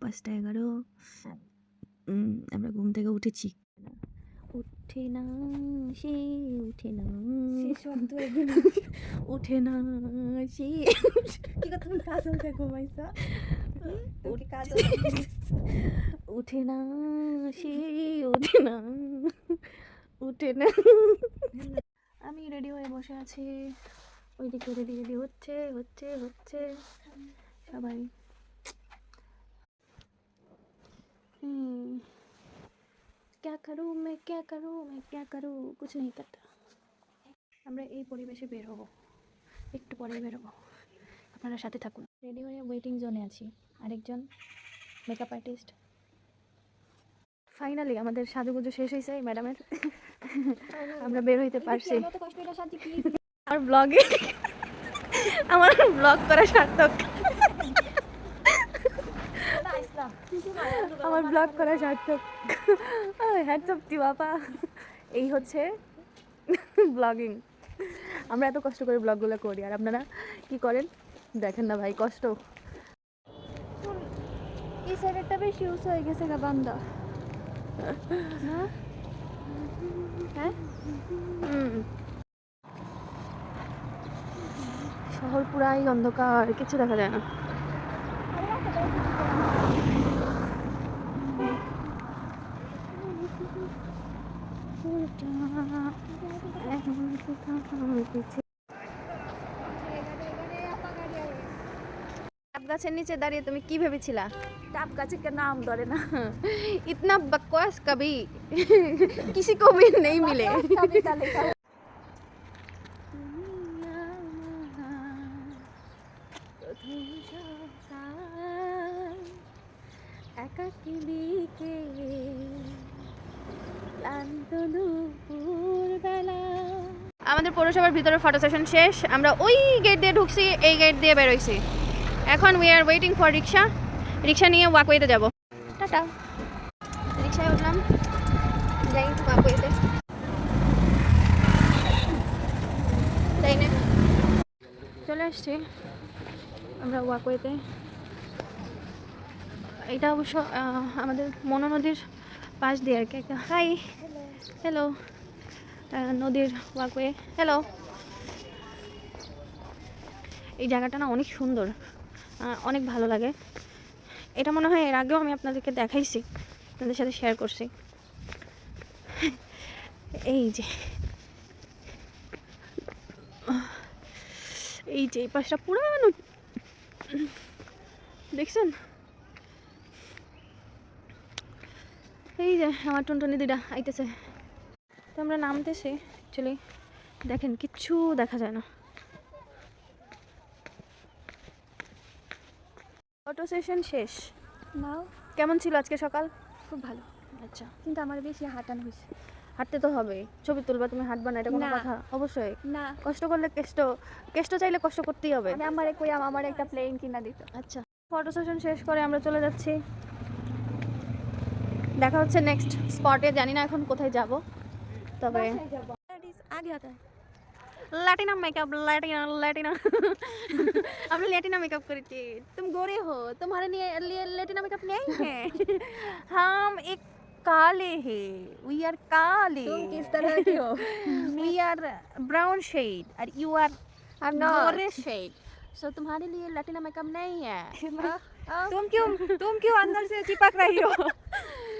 পাঁচটা এগারো। আমরা ঘুম থেকে উঠেছি। উঠে না সে উঠে না। শব্দ উঠে না সে কি কথা তুমি কাজল থেকে ঘুমাইছো উঠে না সে উঠে না। উঠে না। আমি রেডি হয়ে বসে আছি। ওইদিকে রেডি রেডি হচ্ছে হচ্ছে হচ্ছে। সবাই करूँ मैं क्या करूँ मैं क्या करूँ कुछ नहीं करता আমরা এই পরিবেশে বের হবো একটু পরে বের হবো আপনারা সাথে থাকুন রেডি হয়ে ওয়েটিং জোনে আছি আরেকজন মেকআপ আর্টিস্ট ফাইনালি আমাদের সাজুগুজু শেষ হয়েছে এই ম্যাডামের আমরা বের হইতে পারছি মতো কষ্ট এটা শান্তি কি আমার ব্লগে আমার ব্লগ করা সার্থক ইসলাম আমার ব্লগ করা সার্থক হ্যাটস অফ টি বাবা এই হচ্ছে ব্লগিং আমরা এত কষ্ট করে ব্লগগুলো করি আর আপনারা কি করেন? দেখেন না ভাই কষ্ট। এই সাইডটা বেশি ইউজ হয়ে গেছে গা বান্দা। হ্যাঁ? শহর পুরাই অন্ধকার কিছু দেখা যায় না। ডাব গাছের নিচে দাঁড়িয়ে তুমি কি ভেবেছিলা? ডাব গাছে কে নাম ধরে না? ইতনা বকওয়াস কবি। কিসি কো ভি নেই মিলে। একাকি কে ক্লান্ত আমাদের পৌরসভার ভিতরে ফটো সেশন শেষ। আমরা ওই গেট দিয়ে ঢুকছি এই গেট দিয়ে বেরোইছি। এখন we are waiting for rickshaw rickshaw নিয়ে ওয়াকওয়েতে যাব। টাটা। রিক্সায় উঠলাম। যাই ওয়াকওয়েতে তাই না। চলে আসছি আমরা ওয়াকওয়েতে এটা অবশ্য আমাদের মনো নদীর পাশ দিয়ে আর কি। একটা হাই হ্যালো নদীর ওয়াকওয়ে হ্যালো এই জায়গাটা না অনেক সুন্দর। অনেক ভালো লাগে। এটা মনে হয় এর আগেও আমি আপনাদেরকে দেখাইছি, আপনাদের সাথে শেয়ার করছি। এই যে। এই যে এই পাশটা পুরানো দেখছেন? এই যে আমার টুনটুনি দিদা আইতেছে। তো আমরা নামতেছি অ্যাকচুয়ালি দেখেন কিচ্ছু দেখা যায় না। অটো সেশন শেষ। নাও। কেমন ছিল আজকে সকাল? খুব ভালো। আচ্ছা। কিন্তু আমার বেশি হাঁটানো হয়েছে হাঁটতে তো হবে। ছবি তুলবা তুমি হাঁটবা না এটা কোনো না। কথা। অবশ্যই। না। কষ্ট করলে কেষ্ট কেষ্ট চাইলে কষ্ট করতেই হবে। আমি আমারে কই আমার একটা প্লেন কিনা দিত। আচ্ছা। ফটো সেশন শেষ করে আমরা চলে যাচ্ছি। দেখা হচ্ছে নেক্সট স্পটে জানি না এখন কোথায় যাব তবে আগে হাঁটা लैटिना मेकअप लैटिना लैटिना हमने लैटिना मेकअप करी थी तुम गोरे हो तुम्हारे लिए लिए लैटिना मेकअप नहीं है हम एक काले हैं वी आर काले तुम किस तरह की हो वी आर ब्राउन शेड और you are I am not Gore shade so तुम्हारे लिए लैटिना मेकअप नहीं है तुम क्यों तुम क्यों अंदर से चिपक रही हो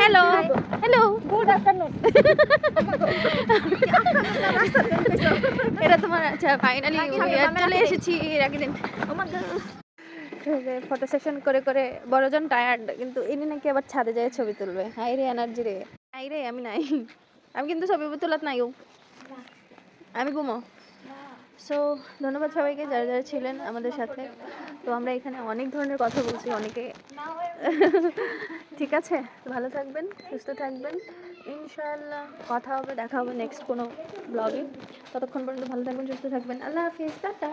হ্যালো হ্যালো গুড আফটারনুন এটা তোমার আচ্ছা ফাইনালি চলে এসেছি এর আগের দিন ফটো সেশন করে করে বড়জন টায়ার্ড কিন্তু ইনি নাকি আবার ছাদে যায় ছবি তুলবে। হাই রে এনার্জি রে। হাই রে আমি নাই। আমি কিন্তু ছবি তোলাত নাই ও। আমি ঘুমো সো ধন্যবাদ সবাইকে যারা যারা ছিলেন আমাদের সাথে। তো আমরা এখানে অনেক ধরনের কথা বলছি, অনেকে ঠিক আছে? ভালো থাকবেন, সুস্থ থাকবেন। ইনশাল্লাহ কথা হবে, দেখা হবে নেক্সট কোনো ব্লগে ততক্ষণ পর্যন্ত ভালো থাকবেন, সুস্থ থাকবেন। আল্লাহ হাফিজ, টাটা।